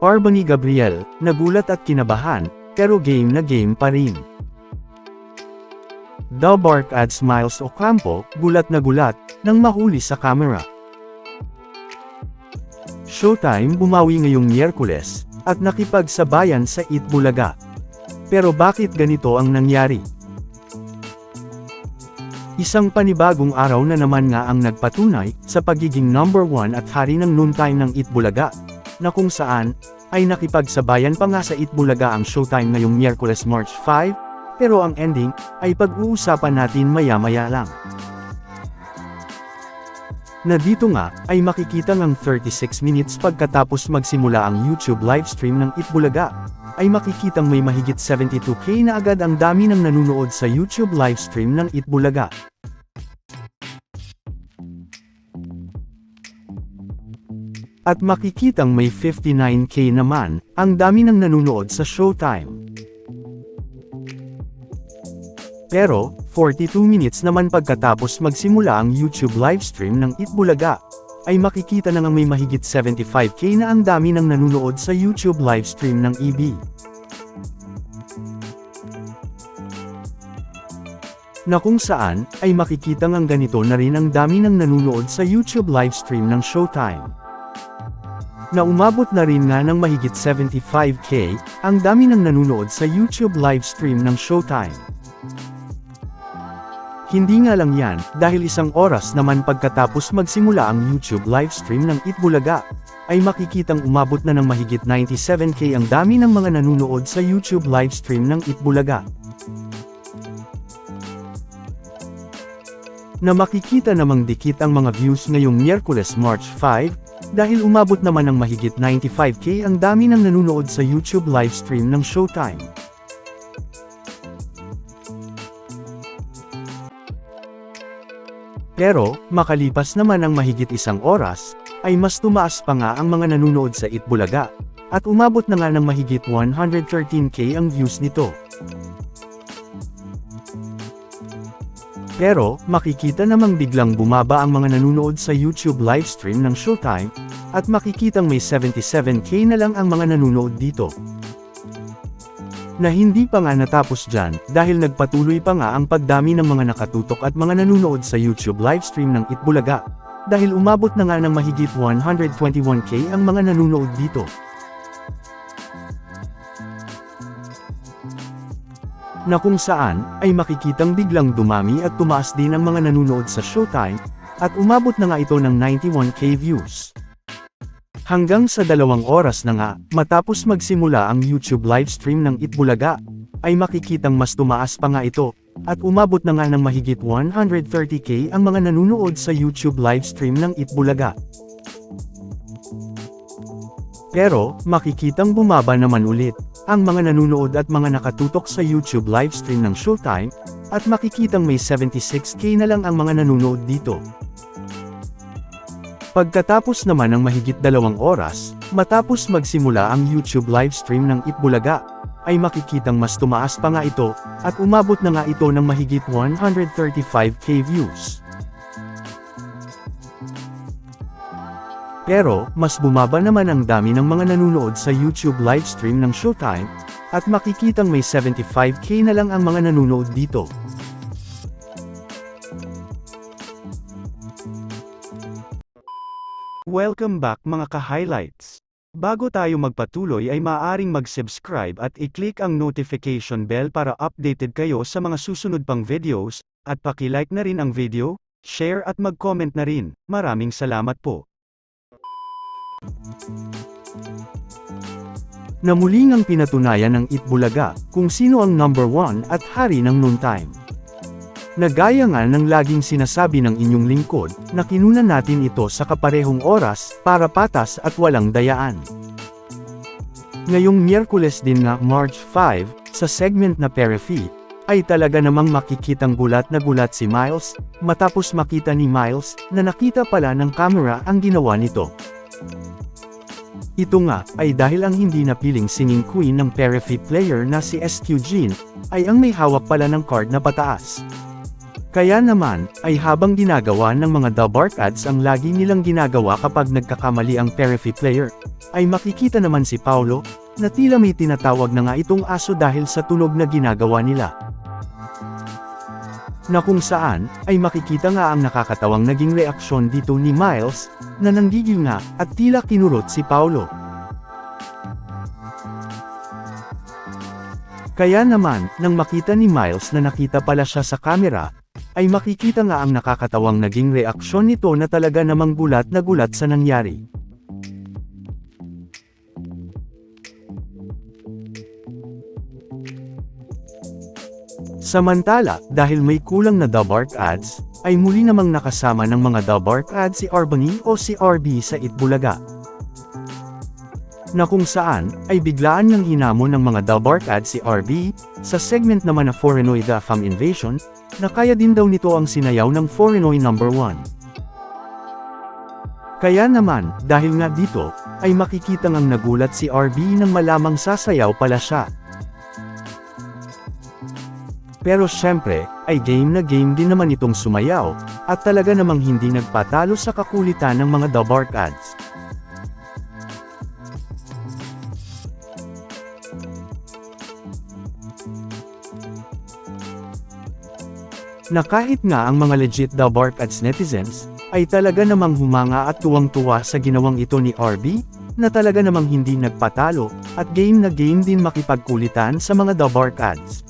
Arbany Gabriel, nagulat at kinabahan, pero game na game pa rin. The Bark at Smiles Ocampo, gulat na gulat, nang mahuli sa camera. Showtime bumawi ngayong Miyerkules, at nakipagsabayan sa Eat Bulaga. Pero bakit ganito ang nangyari? Isang panibagong araw na naman nga ang nagpatunay sa pagiging number one at hari ng noontime ng Eat Bulaga, na kung saan, ay nakipagsabayan pa nga sa Eat Bulaga ang showtime ngayong Miyerkules March 5, pero ang ending, ay pag-uusapan natin maya-maya lang. Na dito nga, ay makikita ng 36 minutes pagkatapos magsimula ang YouTube livestream ng Eat Bulaga, ay makikitang may mahigit 72k na agad ang dami ng nanunood sa YouTube livestream ng Eat At makikitang may 59k naman, ang dami ng nanunood sa Showtime. Pero, 42 minutes naman pagkatapos magsimula ang YouTube livestream ng Itbulaga, ay makikita na nga may mahigit 75k na ang dami ng nanunood sa YouTube livestream ng EB. Na kung saan, ay makikita ng ganito na rin ang dami ng nanunood sa YouTube livestream ng Showtime na umabot na rin nga ng mahigit 75k, ang dami ng nanunood sa YouTube livestream ng Showtime. Hindi nga lang yan, dahil isang oras naman pagkatapos magsimula ang YouTube livestream ng Itbulaga, ay makikitang umabot na ng mahigit 97k ang dami ng mga nanunood sa YouTube livestream ng Itbulaga. Na makikita namang dikit ang mga views ngayong Miyerkules March 5, dahil umabot naman ng mahigit 95k ang dami ng nanunood sa YouTube livestream ng Showtime. Pero, makalipas naman ang mahigit isang oras, ay mas tumaas pa nga ang mga nanunood sa Itbulaga, at umabot na nga ng mahigit 113k ang views nito. Pero, makikita namang biglang bumaba ang mga nanunood sa YouTube livestream ng Showtime, at makikitang may 77k na lang ang mga nanunood dito. Na hindi pa nga natapos dyan, dahil nagpatuloy pa nga ang pagdami ng mga nakatutok at mga nanunood sa YouTube livestream ng Itbulaga, dahil umabot na nga ng mahigit 121k ang mga nanunood dito. Na kung saan, ay makikitang biglang dumami at tumaas din ang mga nanunood sa Showtime, at umabot na nga ito ng 91k views. Hanggang sa dalawang oras na nga, matapos magsimula ang YouTube livestream ng Itbulaga, ay makikitang mas tumaas pa nga ito, at umabot na nga ng mahigit 130k ang mga nanunood sa YouTube livestream ng Itbulaga. Pero, makikitang bumaba naman ulit, ang mga nanunood at mga nakatutok sa YouTube livestream ng Showtime, at makikitang may 76k na lang ang mga nanunood dito. Pagkatapos naman ng mahigit dalawang oras, matapos magsimula ang YouTube livestream ng Itbulaga, ay makikitang mas tumaas pa nga ito, at umabot na nga ito ng mahigit 135k views. Pero, mas bumaba naman ang dami ng mga nanunood sa YouTube livestream ng Showtime, at makikitang may 75k na lang ang mga nanunood dito. Welcome back mga ka-highlights. Bago tayo magpatuloy ay maaaring mag-subscribe at i-click ang notification bell para updated kayo sa mga susunod pang videos, at paki-like na rin ang video, share at mag-comment na rin. Maraming salamat po. Na muling ang pinatunayan ng Itbulaga, kung sino ang number one at hari ng noontime. Nagaya nga ng laging sinasabi ng inyong lingkod, na kinunan natin ito sa kaparehong oras, para patas at walang dayaan. Ngayong Miyerkules din na March 5, sa segment na Perifee, ay talaga namang makikitang gulat na gulat si Miles, matapos makita ni Miles, na nakita pala ng camera ang ginawa nito. Ito nga, ay dahil ang hindi napiling singing queen ng Perifee player na si SQ Jean, ay ang may hawak pala ng card na pataas. Kaya naman, ay habang ginagawa ng mga Dabark ads ang lagi nilang ginagawa kapag nagkakamali ang Periphy player, ay makikita naman si Paulo, na tila may tinatawag na nga itong aso dahil sa tunog na ginagawa nila. Na kung saan, ay makikita nga ang nakakatawang naging reaksyon dito ni Miles, na nanggigil nga, at tila kinurot si Paulo. Kaya naman, nang makita ni Miles na nakita pala siya sa kamera, ay makikita nga ang nakakatawang naging reaksyon nito na talaga namang gulat na gulat sa nangyari. Samantala, dahil may kulang na Dabark ads, ay muli namang nakasama ng mga Dabark ads si Arbany o si RB sa Itbulaga. Na kung saan, ay biglaan ng hinamon ng mga Dabark ads si RB, sa segment naman na Foreignoy The Fam Invasion, na kaya din daw nito ang sinayaw ng Foreignoy number 1. Kaya naman, dahil nga dito, ay makikita ngang nagulat si RB nang malamang sasayaw pala siya. Pero syempre, ay game na game din naman itong sumayaw, at talaga namang hindi nagpatalo sa kakulitan ng mga Dabark ads. Na kahit nga ang mga legit Dabark ads netizens, ay talaga namang humanga at tuwang-tuwa sa ginawang ito ni RB, na talaga namang hindi nagpatalo, at game na game din makipagkulitan sa mga Dabark ads.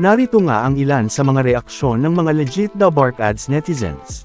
Narito nga ang ilan sa mga reaksyon ng mga legit Dabark ads netizens.